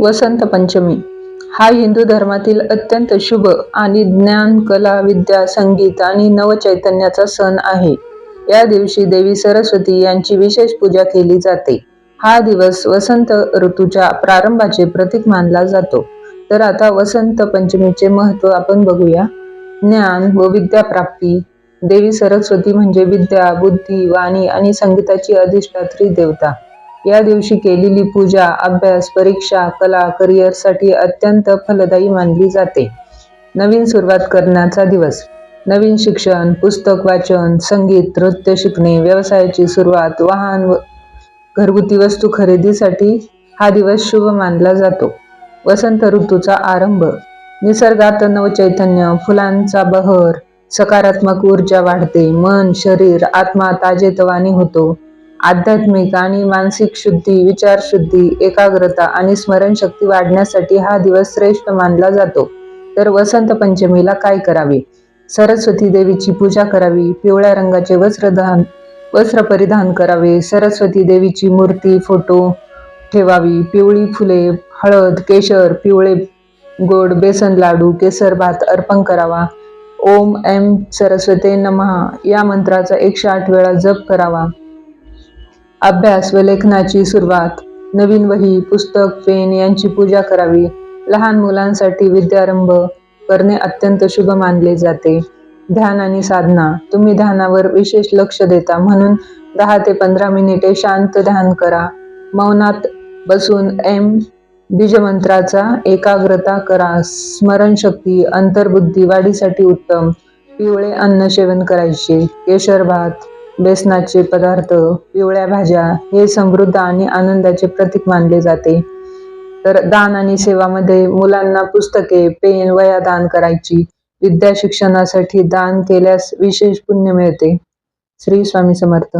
वसंत पंचमी. हा हिंदू धर्मातील अत्यंत शुभ आणि ज्ञान कला विद्या संगीत आणि नवचैतन्याचा सण आहे. या दिवशी देवी सरस्वती यांची विशेष पूजा केली जाते. हा दिवस वसंत ऋतूच्या प्रारंभाचे प्रतीक मानला जातो. तर आता वसंत पंचमीचे महत्त्व आपण बघूया. ज्ञान व विद्या प्राप्ती. देवी सरस्वती म्हणजे विद्या बुद्धी वाणी आणि संगीताची अधिष्ठात्री देवता. या दिवशी केलेली पूजा अभ्यास परीक्षा कला करिअरसाठी अत्यंत फलदायी मानली जाते. नवीन सुरुवात करण्याचा दिवस. नवीन शिक्षण पुस्तक वाचन संगीत नृत्य शिकणे व्यवसायाची सुरुवात वाहन व घरगुती वस्तू खरेदीसाठी हा दिवस शुभ मानला जातो. वसंत ऋतूचा आरंभ. निसर्गात नवचैतन्य फुलांचा बहर सकारात्मक ऊर्जा वाढते मन शरीर आत्मा ताजेतवाने होतो. आध्यात्मिक आणि मानसिक शुद्धी विचारशुद्धी एकाग्रता आणि स्मरणशक्ती वाढण्यासाठी हा दिवस श्रेष्ठ मानला जातो. तर वसंत पंचमीला काय करावे? सरस्वती देवीची पूजा करावी पिवळ्या रंगाचे वस्त्रधान वस्त्र परिधान करावे सरस्वती देवीची मूर्ती फोटो ठेवावी पिवळी फुले हळद केशर पिवळे गोड बेसन लाडू केसर भात अर्पण करावा. ओम एम सरस्वते नमः या मंत्राचा एकशे आठ वेळा जप करावा. अभ्यास व लेखनाची सुरुवात. नवीन वही पुस्तक पेन यांची पूजा करावी. लहान मुलांसाठी विद्यारंभ करणे अत्यंत शुभ मानले जाते. ध्यान आणि साधना. तुम्ही ध्यानावर विशेष लक्ष देता म्हणून दहा ते पंधरा मिनिटे शांत ध्यान करा. मौनात बसून एम बीजमंत्राचा एकाग्रता करा. स्मरणशक्ती अंतर्बुद्धी वाढीसाठी उत्तम. पिवळे अन्न सेवन करायचे. केशर भात बेसनाचे पदार्थ पिवळ्या भाज्या हे समृद्ध आणि आनंदाचे प्रतीक मानले जाते. तर दान आणि सेवामध्ये मुलांना पुस्तके पेन वया दान करायची. विद्या शिक्षणासाठी दान केल्यास विशेष पुण्य मिळते. श्री स्वामी समर्थ.